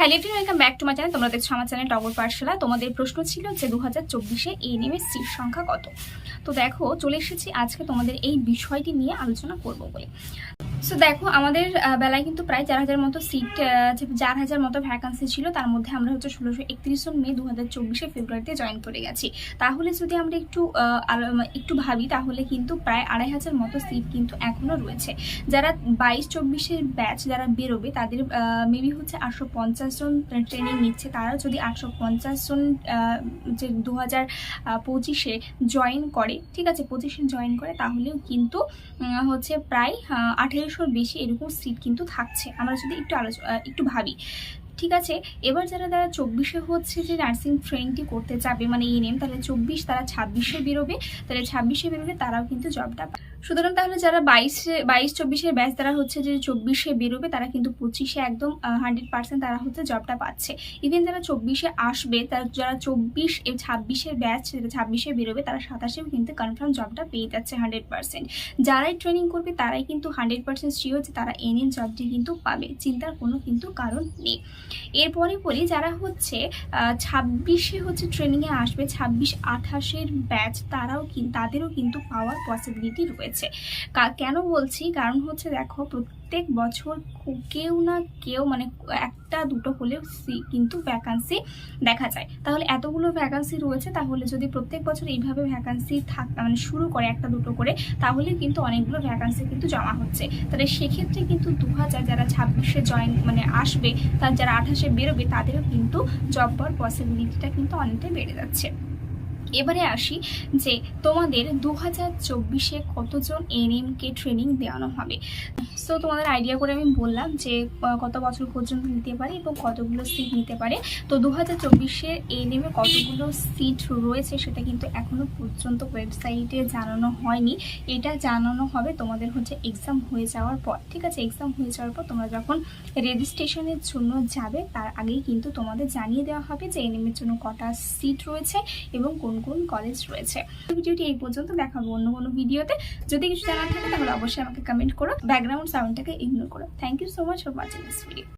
Hello every welcome back to my channel তোমরা দেখছ আমার চ্যানেল টগর পাঠশালা তোমাদের প্রশ্ন ছিল যে দু হাজার চব্বিশে এই এর সিট সংখ্যা কত? তো দেখো, চলে এসেছি আজকে তোমাদের এই বিষয়টি নিয়ে আলোচনা করব বলে। সো দেখো, আমাদের বেলায় কিন্তু প্রায় চার হাজার মতো সিট চার হাজার মতো ভ্যাকান্সি ছিল, তার মধ্যে আমরা হচ্ছে ষোলোশো একত্রিশ জন মে দু হাজার চব্বিশে ফেব্রুয়ারিতে জয়েন করে গেছি। তাহলে যদি আমরা একটু একটু ভাবি, তাহলে কিন্তু প্রায় আড়াই হাজার মতো সিট কিন্তু এখনও রয়েছে। যারা বাইশ চব্বিশের ব্যাচ যারা বেরোবে, তাদের মেবি হচ্ছে আটশো পঞ্চাশ জন ট্রেনিং নিচ্ছে। তারা যদি আটশো পঞ্চাশ জন যে দু হাজার পঁচিশে জয়েন করে, ঠিক আছে, পঁচিশে জয়েন করে, তাহলেও কিন্তু হচ্ছে প্রায় আঠেরোশোর বেশি, এরকম সিট কিন্তু থাকছে। আমরা যদি একটু আলোচনা একটু ভাবি। ঠিক আছে? এবার যারা তারা চব্বিশে হচ্ছে যে নার্সিং ট্রেনিংটি করতে যাবে মানে এনএম তাহলে চব্বিশ, তারা ছাব্বিশে বেরোবে। তাহলে ছাব্বিশে বেরোবে তারাও কিন্তু জবটা পাবে। সুতরাং তাহলে যারা বাইশে, বাইশ, চব্বিশের ব্যাচ তারা হচ্ছে যে চব্বিশে বেরোবে, তারা কিন্তু পঁচিশে একদম হান্ড্রেড পার্সেন্ট তারা হচ্ছে জবটা পাচ্ছে। ইভেন যারা চব্বিশে আসবে, তারা যারা চব্বিশ, এ ছাব্বিশের ব্যাচ ছাব্বিশে বেরোবে, তারা সাতাশেও কিন্তু কনফার্ম জবটা পেয়ে যাচ্ছে হান্ড্রেড পার্সেন্ট যারাই ট্রেনিং করবে, তারাই কিন্তু হান্ড্রেড পার্সেন্ট শিওর যে তারা এনএন জবটি কিন্তু পাবে। চিন্তার কোনো কিন্তু কারণ নেই। এরপরে পরে যারা হচ্ছে ছাব্বিশে হচ্ছে ট্রেনিংয়ে আসবে, ছাব্বিশ, আঠাশের ব্যাচ তারাও তাদেরও কিন্তু পাওয়ার পসিবিলিটি রয়েছে। কা- কেন বলছি? কারণ হচ্ছে দেখো, প্রত্যেক বছর কেউ না কেউ মানে একটা দুটো হলেও কিন্তু ভ্যাকান্সি দেখা যায়। তাহলে এতগুলো ভ্যাকান্সি রয়েছে, তাহলে যদি প্রত্যেক বছর এইভাবে ভ্যাকান্সি থাক মানে শুরু করে একটা দুটো করে, তাহলে কিন্তু অনেকগুলো ভ্যাকান্সি কিন্তু জমা হচ্ছে। তাহলে সেক্ষেত্রে কিন্তু দু হাজার যারা ছাব্বিশে জয়েন মানে আসবে, তার যারা আঠাশে বেরোবে, তাদেরও কিন্তু জব পাওয়ার পসিবিলিটিটা কিন্তু অনেকটাই বেড়ে যাচ্ছে। এবারে আসি যে তোমাদের দু হাজার চব্বিশে কতজন এনএমকে ট্রেনিং দেওয়ানো হবে? সো তোমাদের আইডিয়া করে আমি বললাম যে কত বছর পর্যন্ত নিতে পারে এবং কতগুলো সিট নিতে পারে। তো দু হাজার চব্বিশের এনএমে কতগুলো সিট রয়েছে সেটা কিন্তু এখনও পর্যন্ত ওয়েবসাইটে জানানো হয়নি। এটা জানানো হবে তোমাদের হচ্ছে এক্সাম হয়ে যাওয়ার পর, ঠিক আছে? এক্সাম হয়ে যাওয়ার পর তোমরা যখন রেজিস্ট্রেশনের জন্য যাবে, তার আগেই কিন্তু তোমাদের জানিয়ে দেওয়া হবে যে এনএমের জন্য কটা সিট রয়েছে এবং কোন কোন কলেজ রয়েছে। ভিডিওটি এই পর্যন্ত দেখাবো অন্য কোনো ভিডিওতে। যদি কিছু জানার থাকে, তাহলে অবশ্যই আমাকে কমেন্ট করো। ব্যাকগ্রাউন্ড সাউন্ডটাকে ইগনোর করো। Thank you so much for watching this video